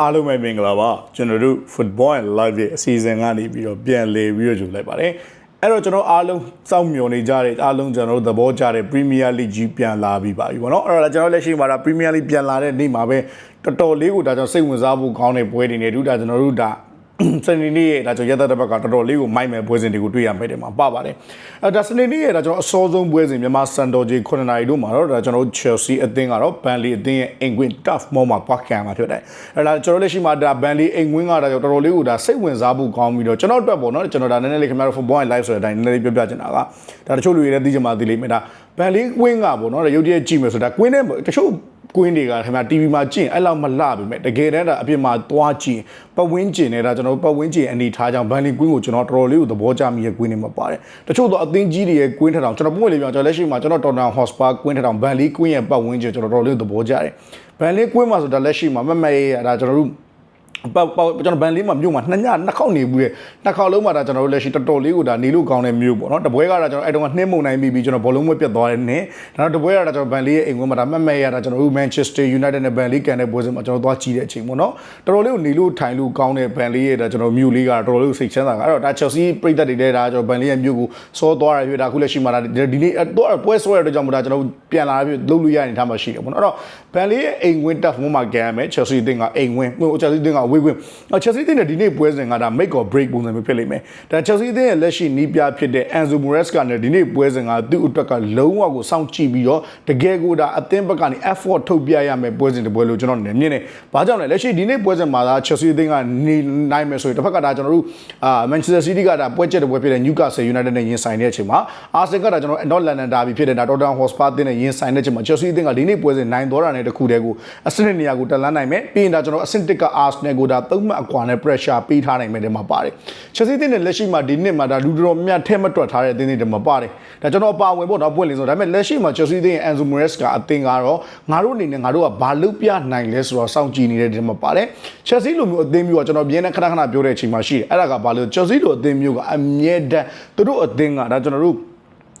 အားလုံးပဲမင်္ဂလာပါကျွန်တော်တို့ Football and Live ရဲ့အစီအစဉ်ကနေပြီးတော့ပြန်လည်ပြီးတော့ကြိုလိုက်ပါတယ်အဲ့တော့ကျွန်တော်အားလုံးစောင့်မျှော်နေကြတဲ့အားလုံးကျွန်တော်တို့သဘောကျတဲ့ Premier League ကြီးပြန်လာပြီးပါပြီဗောနော်အဲ့တော့ကျွန်တော်လက်ရှိမှာဒါ Premier League ပြန်လာတဲ့နေ့မှာပဲတော်တော်လေးကိုဒါကျွန်တော်စိတ်ဝင်စားဖို့ကောင်းတဲ့ပွဲတွေနေတူဒါကျွန်တော်တို့ဒါ စနေနေ့ရဲ့ဒါကျွန်တော်ရသက်တဲ့ဘက်ကတော်တော်လေးကိုမိုက်မဲ့ပွဲစဉ်တွေကိုတွေ့ရမယ်တဲ့မှာပါပါတယ်အဲဒါစနေနေ့ရဲ့ဒါကျွန်တော်အစောဆုံးပွဲစဉ်မြန်မာစန်တော်ဂျီ9နာရီတို့မှာတော့ဒါကျွန်တော်တို့ Chelsea အသင်းကတော့ Burnley အသင်းရဲ့အိမ်ကွင်း tough မောမှာပတ်ခံမှာဖြစ်တယ်အဲဒါကျွန်တော်လက်ရှိမှာဒါ Burnley အိမ်ကွင်းကဒါတော်တော်လေးကိုဒါစိတ်ဝင်စားဖို့ကောင်းပြီးတော့ကျွန်တော်အတွက်ပေါ့နော်ကျွန်တော်ဒါနည်းနည်းလေးခင်ဗျားတို့ football live ဆိုတဲ့အတိုင်းနည်းနည်းလေးပြောပြချင်တာကဒါတချို့လူတွေလည်းသိကြမှာသိလိမ့်မယ်ဒါ Burnley ကွင်းကပေါ့နော်ရုပ်တရက်ကြည့်မယ်ဆိုတာကွင်းထဲတချို့ ကွင်းတွေကခင်ဗျာ TV မှာကြည့်ရင်အဲ့လောက်မလှပြီမဲ့တကယ်တမ်းဒါအပြင်မှာသွားကြည့်ပတ်ဝန်းကျင်နေတာကျွန်တော်ပတ်ဝန်းကျင်အနေထားကြောင့်ဘန်လီကွင်းကိုကျွန်တော်တော်တော်လေးကိုသဘောကျမိရဲ့ကွင်းတွေမှာပါတယ်တချို့တော့အသင်းကြီးတွေရဲ့ကွင်းထထောင်ကျွန်တော်ပုံမှန်လေးပြောကျွန်တော်လက်ရှိမှာကျွန်တော်တော်တန်ဟော့စပါကွင်းထထောင်ဘန်လီကွင်းရဲ့ပတ်ဝန်းကျင်ကျွန်တော်တော်တော်လေးသဘောကျတယ်ဘန်လီကွင်းမှာဆိုတာလက်ရှိမှာမမရဲရဒါကျွန်တော်တို့ ပေါ့ပေါ့ကျွန်တော်ဘန်လေးမှာမြို့မှာနှစ်ညနှစ်ခေါက်နေဘူးတဲ့နှစ်ခေါက်လုံးမှာဒါကျွန်တော်တို့လက်ရှိတော်တော်လေးကိုဒါနေလို့ကောင်းတဲ့မြို့ပေါ့နော်တပွဲကတော့ကျွန်တော်အဲ့တုန်းကနှင်းမုံနိုင်ပြီးပြီးကျွန်တော်ဘောလုံးမွေးပြတ်သွားတဲ့နေ့ဒါတော့တပွဲကတော့ကျွန်တော်ဘန်လေးရဲ့အိမ်ကွင်းမှာဒါမှတ်မဲ့ရတာကျွန်တော်တို့ Manchester United နဲ့ဘန်လေးကန်တဲ့ပွဲစဉ်မှာကျွန်တော်သွားကြည့်တဲ့အချိန်ပေါ့နော်တော်တော်လေးကိုနေလို့ထိုင်လို့ကောင်းတဲ့ဘန်လေးရဲ့ဒါကျွန်တော်မြို့လေးကတော်တော်လေးကိုစိတ်ချမ်းသာတာအဲ့တော့ဒါ Chelsea ပြည်သက်တွေလည်းဒါကျွန်တော်ဘန်လေးရဲ့မြို့ကိုစောသွားရဖြစ်ဒါခုလက်ရှိမှာဒါဒီနေ့တော့ပွဲဆွဲရတဲ့ကြောင့်မို့ဒါကျွန်တော်ပြန်လာပြီးလုပ်လို့ရနေထားမှရှိတယ်ပေါ့နော်အဲ့တော့ဘန်လေးရဲ့အိမ်ကွင်း tough မှာကန်ရမယ် Chelsea အသင်းကအိမ်ကွင်း Chelsea အသင်းကဝေးကွင်း Chelsea အသင်းနဲ့ဒီနေ့ပွဲစဉ်ကဒါ make or break ပုံစံမျိုးဖြစ်လိမ့်မယ်ဒါ Chelsea အသင်းရဲ့လက်ရှိနီးပြဖြစ်တဲ့ Enzo Maresca နဲ့ဒီနေ့ပွဲစဉ်ကသူ့အတွက်ကလုံးဝကိုစောင့်ကြည့်ပြီးတော့တကယ်ကိုဒါအသင်းဘက်ကနေ effort ထုတ်ပြရမယ်ပွဲစဉ်တစ်ပွဲလို့ကျွန်တော်နေမြင်နေဘာကြောင့်လဲလက်ရှိဒီနေ့ပွဲစဉ်မှာဒါ Chelsea အသင်းကနေနိုင်မယ်ဆိုရင်တစ်ဖက်ကဒါကျွန်တော်တို့အာ Manchester City ကဒါပွဲချက်တစ်ပွဲဖြစ်တဲ့ Newcastle United နဲ့ရင်ဆိုင်တဲ့အချိန်မှာ Arsenal ကဒါကျွန်တော် North London Derby ဖြစ်တဲ့ဒါ Tottenham Hotspur အသင်းနဲ့ရင်ဆိုင်တဲ့အချိန်မှာ Chelsea အသင်းကဒီနေ့ပွဲစဉ်နိုင်သွားတာနဲ့တခုတည်းကိုအဆင့်နေရာကိုတက်လန်းနိုင်မယ်ပြီးရင်ဒါကျွန်တော်အဆင့်တစ်က Arsenal ကိုဒါသုံးမှတ်အကွာနဲ့ pressure ပေးထားနိုင်မယ်တဲ့မှာပါတယ်။ Chelsea အသင်းနဲ့လက်ရှိမှာဒီနှစ်မှာဒါလူတော်များများထဲမတွက်ထားတဲ့အသင်းတွေတမှာပါတယ်။ဒါကျွန်တော်အပါဝင်ပေါ့နော်ပွင့်လင်းဆိုဒါပေမဲ့လက်ရှိမှာ Chelsea အသင်းရဲ့ Enzo Maresca အသင်းကတော့ငါတို့အနေနဲ့ငါတို့ကဘာလုပ်ပြနိုင်လဲဆိုတော့စောင့်ကြည့်နေတဲ့ဒီမှာပါတယ်။ Chelsea လိုမျိုးအသင်းမျိုးကကျွန်တော်ပြင်းနေခဏခဏပြောတဲ့အချိန်မှာရှိတယ်။အဲ့ဒါကဘာလို့ Chelsea လိုအသင်းမျိုးကအမြဲတမ်းသူတို့အသင်းကဒါကျွန်တော်တို့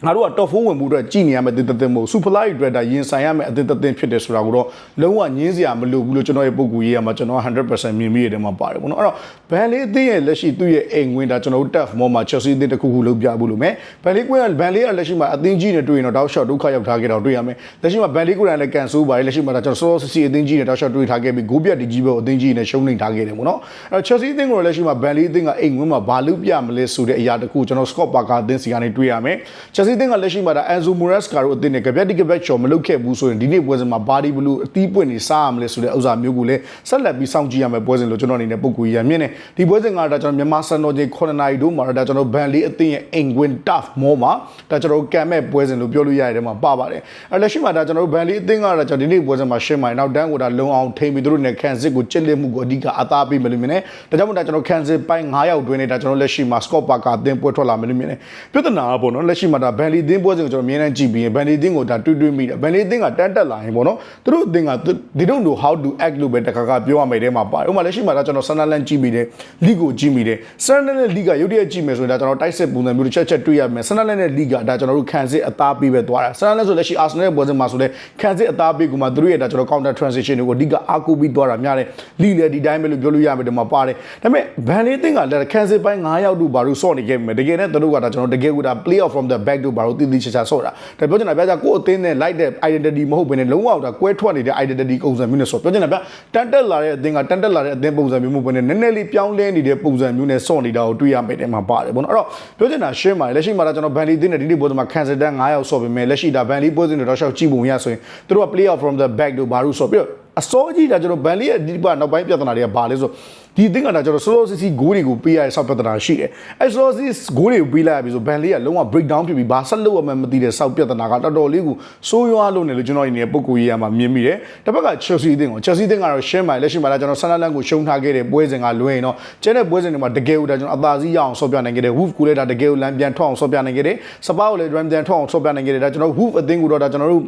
ငါတို့က top 4ဝင်မှုအတွက်ကြည်နေရမယ်အသင်းတစ်သင်းမဟုတ် super light အတွက်ဒါရင်ဆိုင်ရမယ်အသင်းတစ်သင်းဖြစ်တယ်ဆိုတာကိုတော့လုံးဝညင်းစရာမလိုဘူးလို့ကျွန်တော်ရဲ့ပုံကူရေးရမှာကျွန်တော်100%မြင်မိရတယ်မှာပါတယ်ပေါ့နော်အဲ့တော့ဘန်လေးအသင်းရဲ့လက်ရှိသူ့ရဲ့အိမ်ဝင်ဒါကျွန်တော်တို့ tough မောမှာ Chelsea အသင်းတစ်ခုခုလုပ်ပြဖို့လို့မယ်ဘန်လေးကွင်းကဘန်လေးကလက်ရှိမှာအသင်းကြီးနဲ့တွေ့ရင်တော့တောက်ရှော့ဒုက္ခရောက်ထားခဲ့တော့တွေ့ရမယ်လက်ရှိမှာဘန်လေးကိုယ်တိုင်လည်းကန်ဆိုးပါတယ်လက်ရှိမှာဒါကျွန်တော်စောစောစီအသင်းကြီးနဲ့တောက်ရှော့တွေ့ထားခဲ့ပြီးဂိုးပြတ်ဒီကြီးပဲအသင်းကြီးနဲ့ရှုံးနေထားခဲ့တယ်ပေါ့နော်အဲ့တော့ Chelsea အသင်းကိုလက်ရှိမှာဘန်လေးအသင်းကအိမ်ဝင်မှာဘာလုပ်ပြမလဲဆိုတဲ့အရာတခုကျွန်တော် Scott Parker အသင်းစီကနေတွေ့ရမယ် Chelsea အသင်းကလက်ရှိမှာဒါ Enzo Maresca တို့အသင်းနဲ့ကြပြက်တိကြပြက်ချော်မလုပ်ခဲ့ဘူးဆိုရင်ဒီနေ့ပွဲစဉ်မှာဘာဒီဘလူးအသီးပွင့်နေစားရမလဲဆိုတဲ့ဥစ္စာမျိုးကိုလည်းဆက်လက်ပြီးစောင့်ကြည့်ရမယ်ပွဲစဉ်လို့ကျွန်တော်အနေနဲ့ပုံကူရမြင်နေဒီပွဲစဉ်ကဒါကျွန်တော်မြန်မာစံတော်ချိန်9နာရီတို့မှာဒါကျွန်တော်ဘန်လေးအသင်းရဲ့အိမ်ကွင်း tough မောမှာဒါကျွန်တော်ကံမဲ့ပွဲစဉ်လို့ပြောလို့ရတဲ့မှာပါပါတယ်အဲလက်ရှိမှာဒါကျွန်တော်ဘန်လေးအသင်းကဒါကျွန်တော်ဒီနေ့ပွဲစဉ်မှာရှင်းမိုင်နောက်တန်းကိုဒါလုံအောင်ထိမ့်ပြီးတို့နဲ့ခန်စစ်ကိုချစ်လက်မှုကိုအဓိကအသားပေးမယ်လို့မြင်နေဒါကြောင့်မို့ဒါကျွန်တော်ခန်စစ်ပိုင်း9ရောက်တွင်းနေတာကျွန်တော်လက်ရှိမှာ Scott Parker အသင်းပွဲထွက်လာမယ်လို့မြင်နေပြဿနာကပေါ့နော်လက်ရှိမှာဒါဘန်လီအသင်းပွဲစဉ်ကိုကျွန်တော်အမြဲတမ်းကြည့်ပြီးရင်ဘန်လီအသင်းကိုဒါတွေးတွေးမိတယ်ဘန်လီအသင်းကတန်းတက်လာရင်ပေါ့နော်သူတို့အသင်းက they don't know how to act လို့ပဲတခါခါပြောရမယ်တဲ့မှာပါတယ်ဥပမာလက်ရှိမှာဒါကျွန်တော်ဆန်နာလန်ကြည့်မိတယ်လီကိုကြည့်မိတယ်ဆန်နာလန်လီကရုတ်တရက်ကြည့်မယ်ဆိုရင်ဒါကျွန်တော်တိုက်စစ်ပုံစံမျိုးတစ်ချက်ချက်တွေးရမယ်ဆန်နာလန်နဲ့လီကဒါကျွန်တော်တို့ခံစစ်အသားပေးပဲသွားတာဆန်နာလန်ဆိုလက်ရှိအာဆင်နယ်ရဲ့ပွဲစဉ်မှာဆိုလဲခံစစ်အသားပေးကမှသူတို့ရဲ့ဒါကျွန်တော် counter transition တွေကိုအဓိကအားကိုးပြီးသွားတာများတယ်လီလည်းဒီတိုင်းပဲလို့ပြောလို့ရမယ်ဒီမှာပါတယ်ဒါပေမဲ့ဘန်လေးအသင်းကလည်းခံစစ်ပိုင်း9ရောက်တို့ဘာလို့စော့နေခဲ့မယ်တကယ်နဲ့သူတို့ကဒါကျွန်တော်တကယ်ကဒါ play off from the back တို့ဘာလို့တည်တည်ချာချာစော့တာဒါပြောချင်တာဗျာကြကိုယ်အသင်းနဲ့ like တဲ့ identity မဟုတ်ဘဲနဲ့လုံးဝဒါကွဲထွက်နေတဲ့ identity ပုံစံမျိုးနဲ့စော့ပြောချင်တာဗျာတန်တက်လာတဲ့အသင်းကတန်တက်လာတဲ့အသင်းပုံစံမျိုးမဟုတ်ဘဲနဲ့နည်းနည်းလေးပြောင်းလဲနေတဲ့ပုံစံမျိုးနဲ့စော့နေတာကိုတွေ့ရမယ်တဲ့မှာပါတယ်ပေါ့နော်အဲ့တော့ပြောချင်တာရှင်းပါတယ်လက်ရှိမှာဒါကျွန်တော်ဘန်လီအသင်းနဲ့ဒီနေ့ပွဲစဉ်မှာ cancel တန်း9ရောက်စော့ပေမဲ့လက်ရှိဒါဘန်လီပွဲစဉ်တွေတော့ရှောက်ကြည့်ပုံရဆိုရင်သူတို့က play off from the back တို့ဘာလို့စော့ပြီးတော့ အစောကြီးဒါကျွန်တော်ဘန်လီရဲ့ဒီပါနောက်ပိုင်းပြဿနာတွေကဘာလဲဆိုဒီအသင်းကဒါကျွန်တော်စောစောစီစီဂိုးတွေကိုပေးရတဲ့ဆောက်ပြဿနာရှိတယ်အဲစောစောစီဂိုးတွေကိုပေးလိုက်ရပြီဆိုဘန်လီကလုံးဝ break down ဖြစ်ပြီးဘာဆက်လုပ်ရမှန်းမသိတဲ့ဆောက်ပြဿနာကတော်တော်လေးကိုစိုးရွားလို့နေလို့ကျွန်တော်ဒီနေ့ပုံကိုရေးရမှာမြင်မိတယ်တစ်ဖက်က Chelsea အသင်းကို Chelsea အသင်းကတော့ရှင်းပါတယ်လက်ရှိမှာဒါကျွန်တော်ဆန်နာလန်ကိုရှုံးထားခဲ့တဲ့ပွဲစဉ်ကလွှဲရင်တော့ကျန်တဲ့ပွဲစဉ်တွေမှာတကယ်ကိုဒါကျွန်တော်အသာစီးရအောင်ဆော့ပြနိုင်ခဲ့တယ် Wolf ကိုလည်းဒါတကယ်ကိုလမ်းပြန်ထောက်အောင်ဆော့ပြနိုင်ခဲ့တယ်စပါးကိုလည်း run ပြန်ထောက်အောင်ဆော့ပြနိုင်ခဲ့တယ်ဒါကျွန်တော် Wolf အသင်းကိုတော့ဒါကျွန်တော်တို့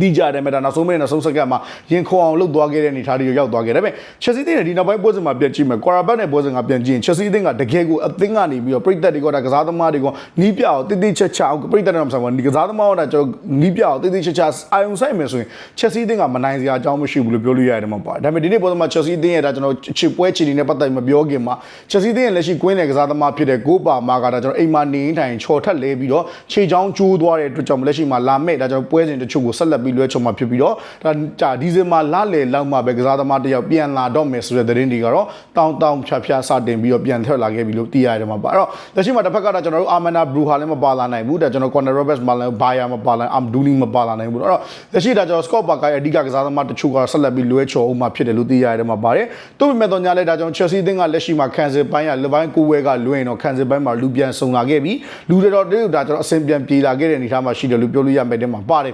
တီးကြတယ်မဲ့ဒါနောက်ဆုံးမဲ့နောက်ဆုံးစက္ကန့်မှာရင်ခုန်အောင်လှုပ်သွားခဲ့တဲ့အနေအထားတွေရောက်သွားခဲ့တယ်ဒါပေမဲ့ချက်စီးတင်းရဲ့ဒီနောက်ပိုင်းပွဲစဉ်မှာပြန်ကြည့်မယ်ကွာရာဘတ်နဲ့ပွဲစဉ်ကပြန်ကြည့်ရင်ချက်စီးတင်းကတကယ်ကိုအသင်းကနေပြီးတော့ပြိသက်တွေကဒါကစားသမားတွေကနီးပြအောင်တိတိချက်ချက်အောင်ပြိသက်တွေမှာဆိုဒီကစားသမားကကျွန်တော်နီးပြအောင်တိတိချက်ချက်အာယုံဆိုင်မယ်ဆိုရင်ချက်စီးတင်းကမနိုင်စရာအကြောင်းမရှိဘူးလို့ပြောလို့ရတယ်မှာပါဒါပေမဲ့ဒီနေ့ပွဲစဉ်မှာချက်စီးတင်းရဲ့ဒါကျွန်တော်ချစ်ပွဲချီနေနဲ့ပတ်သက်မပြောခင်မှာချက်စီးတင်းရဲ့လက်ရှိကွင်းတဲ့ကစားသမားဖြစ်တဲ့ဂိုးပါမာကဒါကျွန်တော်အိမ်မှာနေထိုင်ချော်ထက်လဲပြီးတော့ခြေချောင်းကျိုးသွားတဲ့အတွက်ကြောင့်လက်ရှိမှာလာမဲ့ဒါကျွန်တော်ပွဲစဉ်တချို့ကိုဆက်လက်ပြီးလွှဲချုံမှာဖြစ်ပြီးတော့ဒါကြာဒီဇင်ဘာလလယ်လောက်မှပဲကစားသမားတစ်ယောက်ပြန်လာတော့မယ်ဆိုတဲ့သတင်းတွေကတော့တောင်းတောင်းဖြာဖြာစတင်ပြီးတော့ပြန်ထွက်လာခဲ့ပြီလို့သိရတယ်မှာပါအဲ့တော့လက်ရှိမှာတစ်ဖက်ကတော့ကျွန်တော်တို့အာမနာဘရူဟာလည်းမပါလာနိုင်ဘူးဒါကျွန်တော်ကွန်နယ်ရောဘတ်မလာဘာယာမပါလာအမ်ဒူနီမပါလာနိုင်ဘူးအဲ့တော့လက်ရှိဒါကျွန်တော်စကော့ပါကရဲ့အဓိကကစားသမားတချို့ကတော့ဆက်လက်ပြီးလွှဲချော်အောင်မှဖြစ်တယ်လို့သိရတယ်မှာပါတယ်သူ့ပေမဲ့တော့ညာလဲဒါကျွန်တော်ချက်စီးတင်းကလက်ရှိမှာကန်ဆယ်ပိုင်းကလပိုင်းကိုဝဲကလွှဲရင်တော့ကန်ဆယ်ပိုင်းမှာလူပြန်ဆုံလာခဲ့ပြီလူတွေတော့တို့ဒါကျွန်တော်အဆင်ပြန်ပြေလာခဲ့တဲ့အနေအထားမှာရှိတယ်လို့ပြောလို့ရမယ်တဲ့မှာပါတယ်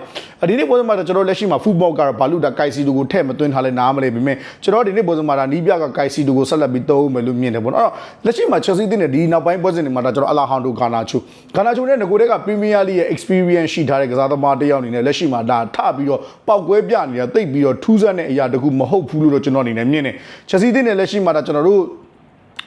ဒီနေ့ပွဲမှာတော့ကျွန်တော်လက်ရှိမှာဖူဘောကတော့ဘာလို့ဒါကိုက်စီတူကိုထည့်မသွင်းထားလဲနားမလဲပြီမဲ့ကျွန်တော်ဒီနေ့ပွဲမှာဒါနီးပြကကိုက်စီတူကိုဆက်လက်ပြီးသုံးမယ်လို့မြင်တယ်ပေါ့နော်အဲ့တော့လက်ရှိမှာချက်စီးတင်းနဲ့ဒီနောက်ပိုင်းပွဲစဉ်တွေမှာဒါကျွန်တော်အလာဟန်ဒိုဂါနာချူဂါနာချူနဲ့ငကိုတဲ့ကပရီးမီးယားလိရဲ့ experience ရှိထားတဲ့ကစားသမားတစ်ယောက်အနေနဲ့လက်ရှိမှာဒါထပြီးတော့ပောက်ကွဲပြနေတာတိတ်ပြီးတော့ထူးဆန်းတဲ့အရာတခုမဟုတ်ဘူးလို့တော့ကျွန်တော်အနေနဲ့မြင်တယ်ချက်စီးတင်းနဲ့လက်ရှိမှာဒါကျွန်တော်တို့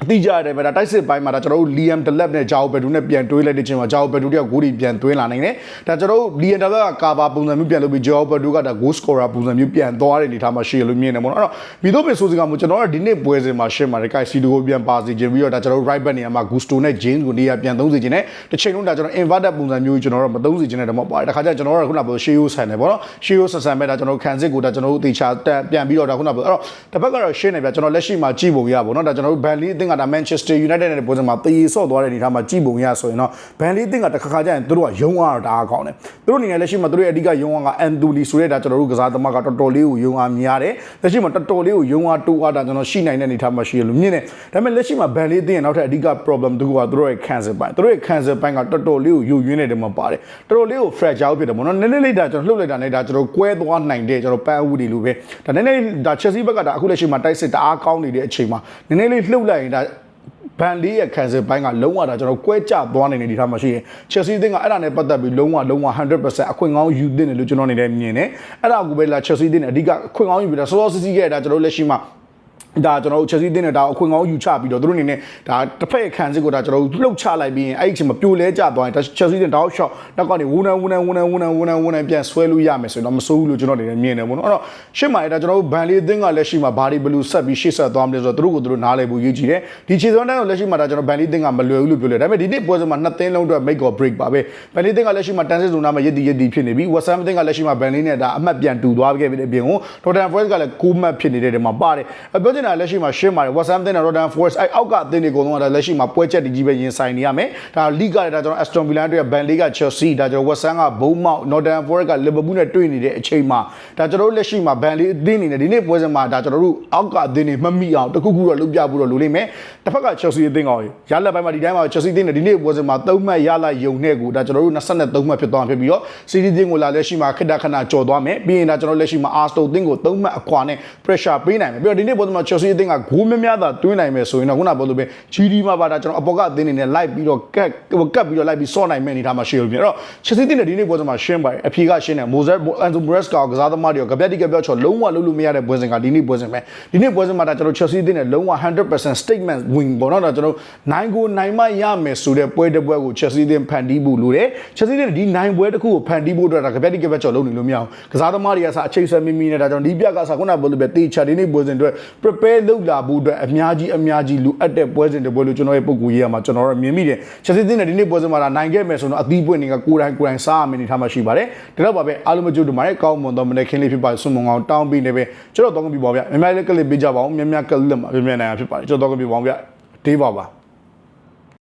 အတိကြရတယ်ပဲဒါတိုက်စစ်ပိုင်းမှာဒါကျွန်တော်တို့ Liam Delap နဲ့ Jao Pedro နဲ့ပြန်တွေးလိုက်တဲ့ချိန်မှာ Jao Pedro တယောက်ဂိုးတွေပြန်သွင်းလာနိုင်တယ်ဒါကျွန်တော်တို့ Liam Delap ကကာဘာပုံစံမျိုးပြန်လုပ်ပြီး Jao Pedro ကဒါ goal scorer ပုံစံမျိုးပြန်သွားတဲ့အနေထားမှာရှိရလို့မြင်တယ်ပေါ့နော်အဲ့တော့မိတို့ပင်ဆိုစကမို့ကျွန်တော်ကဒီနေ့ပွဲစဉ်မှာရှင်းပါတယ် Kai Sido ကိုပြန်ပါစီခြင်းပြီးတော့ဒါကျွန်တော်တို့ right back နေရာမှာ Gusto နဲ့ James ကိုနေရာပြန်သုံးစီခြင်းနဲ့တစ်ချိန်လုံးဒါကျွန်တော် inverted ပုံစံမျိုးကျွန်တော်တို့မသုံးစီခြင်းနဲ့တော့မပါတယ်တခါကျကျွန်တော်တို့ကခုနကပြော Sheo ဆန်တယ်ပေါ့နော် Sheo ဆန်ဆန်မဲ့ဒါကျွန်တော်တို့ခံစစ်ကိုဒါကျွန်တော်တို့တေချာပြန်ပြီးတော့ဒါခုနကပြောအဲ့တော့တစ်ဖက်ကတော့ရှင်းနေပြကျွန်တော်လက်ရှိမှာကြည့်ပုံရပါဘောနော်ဒါကျွန်တော်တို့ Burnley အသင်းကဒါ Manchester United နဲ့ပုံစံမှာတည်ဆော့သွားတဲ့အနေအထားမှာကြည့်ပုံရဆိုရင်တော့ Burnley အသင်းကတစ်ခါခါကျရင်သူတို့ကယုံအားတော့တအားကောင်းတယ်သူတို့အနေနဲ့လက်ရှိမှာသူတို့ရဲ့အဓိကယုံအားက Anthony ဆိုတဲ့ဒါကျွန်တော်တို့ကစားသမားကတော်တော်လေးကိုယုံအားများတယ်လက်ရှိမှာတော်တော်လေးကိုယုံအားတိုးအားဒါကျွန်တော်ရှိနိုင်တဲ့အနေအထားမှာရှိရလို့မြင်တယ်ဒါပေမဲ့လက်ရှိမှာ Burnley အသင်းရဲ့နောက်ထပ်အဓိက problem တခုကသူတို့ရဲ့ cancel ပိုင်းသူတို့ရဲ့ cancel ပိုင်းကတော်တော်လေးကိုယုံရင်းနေတယ်မှာပါတယ်တော်တော်လေးကို fragile ဖြစ်တယ်ပေါ့နော်နည်းနည်းလေးဒါကျွန်တော်လှုပ်လိုက်တာနဲ့ဒါကျွန်တော်ကွဲသွားနိုင်တဲ့ကျွန်တော်ပန်းဦးတွေလိုပဲဒါနည်းနည်းဒါ Chelsea ဘက်ကဒါအခုလက်ရှိမှာတိုက်စစ်တအားကောင်းနေတဲ့အချိန်မှာနည်းနည်းလေးလှုပ်လိုက်ရင်ဒါဘန်လေးရဲ့ခံစစ်ပိုင်းကလုံးဝဒါကျွန်တော်ကွဲကြသွားနေတဲ့ဒီထားမှာရှိရင် Chelsea အသင်းကအဲ့ဒါနဲ့ပတ်သက်ပြီးလုံးဝလုံးဝ100%အခွင့်ကောင်းယူသင့်တယ်လို့ကျွန်တော်အနေနဲ့မြင်တယ်အဲ့ဒါကိုပဲလာ Chelsea အသင်းနဲ့အဓိကအခွင့်ကောင်းယူပြီးတော့စောစောစီးစီးခဲ့တာကျွန်တော်လက်ရှိမှာ ဒါကျွန်တော်တို့ချက်စီးတင်းနဲ့ဒါအခွင့်ကောင်းယူချပြီးတော့သူတို့အနေနဲ့ဒါတစ်ဖက်ခံစစ်ကိုဒါကျွန်တော်တို့လှုပ်ချလိုက်ပြီးရင်အဲ့ဒီအချိန်မှာပြိုလဲကျသွားရင်ချက်စီးတင်းတောက်ရှော့နောက်ကနေဝူနန်ဝူနန်ဝူနန်ဝူနန်ဝူနန်ဝူနန်ပြန်ဆွဲလို့ရမယ်ဆိုတော့မစိုးဘူးလို့ကျွန်တော်အနေနဲ့မြင်တယ်ပေါ့နော်အဲ့တော့ရှစ်မှာဒါကျွန်တော်တို့ဘန်လေးအသင်းကလက်ရှိမှာဘာဒီဘလူးဆက်ပြီးရှေ့ဆက်သွားမလဲဆိုတော့သူတို့ကိုသူတို့နားလည်ဖို့ရည်ကြည်တယ်ဒီခြေစွမ်းတန်းကိုလက်ရှိမှာဒါကျွန်တော်ဘန်လေးအသင်းကမလွယ်ဘူးလို့ပြောလဲဒါပေမဲ့ဒီနေ့ပွဲစဉ်မှာနှစ်သင်းလုံးအတွက် make or break ပါပဲဘန်လေးအသင်းကလက်ရှိမှာတန်စစ်ဇုံနာမှာရည်တည်ရည်တည်ဖြစ်နေပြီဝက်ဆမ်အသင်းကလက်ရှိမှာဘန်လေးနဲ့ဒါအမှတ်ပြန်တူသွားခဲ့ပြီအပြင်ကိုဒေါ်တန်ဖရက်စ်ကလည်း6မှတ်ဖြစ်နေတဲ့တဲမှာပါတယ်ပြောချင်တာလက်ရှိမှာရှင်းပါတယ် West Ham နဲ့ Rotterdam Forest အဲ့အောက်ကအသင်းတွေအကုန်လုံးကလက်ရှိမှာပွဲချက်တကြီးပဲရင်ဆိုင်နေရမယ်ဒါ League ကလည်းဒါကျွန်တော် Aston Villa တို့ရဲ့ Burnley က Chelsea ဒါကျွန်တော် West Ham က Bournemouth Nottingham Forest က Liverpool နဲ့တွေ့နေတဲ့အချိန်မှာဒါကျွန်တော်တို့လက်ရှိမှာ Burnley အသင်းအနေနဲ့ဒီနေ့ပွဲစဉ်မှာဒါကျွန်တော်တို့အောက်ကအသင်းတွေမမိအောင်တခုခုတော့လုပ်ပြဖို့တော့လိုလိမ့်မယ်တစ်ဖက်က Chelsea အသင်းကောင်ရလက်ပိုင်းမှာဒီတိုင်းမှာ Chelsea အသင်းနဲ့ဒီနေ့ပွဲစဉ်မှာ3မှတ်ရလိုက်ယုံနဲ့ကိုဒါကျွန်တော်တို့23မှတ်ဖြစ်သွားဖြစ်ပြီးတော့ City အသင်းကိုလာလက်ရှိမှာခက်တခဏကြော်သွားမယ်ပြီးရင်ဒါကျွန်တော်လက်ရှိမှာ Arsenal အသင်းကို3မှတ်အခွာနဲ့ pressure ပေးနိုင်မယ်ပြီးတော့ဒီနေ့ပွဲစဉ်မှာ Chelsea အသင်းကဂိုးများများသာတွင်းနိုင်မယ်ဆိုရင်တော့ခုနပြောလို့ပဲ GD မှာပါဒါကျွန်တော်အပေါ်ကအသင်းနေနဲ့လိုက်ပြီးတော့ကတ်ကတ်ပြီးတော့လိုက်ပြီးစော့နိုင်မယ့်အနေထားမှာရှိလို့ပြင်အဲ့တော့ Chelsea အသင်းနဲ့ဒီနေ့ပွဲစဉ်မှာရှင်းပါတယ်အဖြေကရှင်းတယ် Moses Enzo Maresca ကစားသမားတွေကပြက်တိကပြောချော်လုံးဝလုံးလို့မရတဲ့ပွဲစဉ်ကဒီနေ့ပွဲစဉ်ပဲဒီနေ့ပွဲစဉ်မှာဒါကျွန်တော် Chelsea အသင်းနဲ့လုံးဝ100% statement win ပေါ့နော်ဒါကျွန်တော်နိုင်ကိုနိုင်မရမယ်ဆိုတဲ့ပွဲတစ်ပွဲကို Chelsea အသင်းဖန်တီးဖို့လိုတယ် Chelsea အသင်းဒီနိုင်ပွဲတစ်ခုကိုဖန်တီးဖို့အတွက်ဒါပြက်တိကပြောချော်လုံးနေလို့မရအောင်ကစားသမားတွေကစားအချိန်ဆွဲမိမိနဲ့ဒါကျွန်တော်ဒီပြကစားခုနပြောလို့ပဲတေချာဒီနေ့ပွဲစဉ်အတွက် prepare လုပ်လာဖို့အတွက်အများကြီးအများကြီးလိုအပ်တဲ့ပွဲစဉ်တစ်ပွဲလို့ကျွန်တော်ရဲ့ပုံကူရေးရမှာကျွန်တော်တို့မြင်မိတယ်ချက်စစ်သင်းနဲ့ဒီနေ့ပွဲစဉ်မှာဒါနိုင်ခဲ့မယ်ဆိုတော့အသီးပွင့်တွေကကိုယ်တိုင်ကိုယ်တိုင်စားရမယ်နေထားမှရှိပါတယ်ဒါတော့ပါပဲအားလုံးမကြိုးတူမှာကောင်းမွန်သောမနေ့ခင်းလေးဖြစ်ပါဆွန်မုံအောင်တောင်းပြီးနေပဲကျွန်တော်တော့ကပြပါဗျာမြင်မြလေးကလစ်ပေးကြပါအောင်မြင်မြကလစ်မှာမြင်မြနိုင်အောင်ဖြစ်ပါတယ်ကျွန်တော်တော့ကပြပါအောင်ဗျာဒေးပါပါ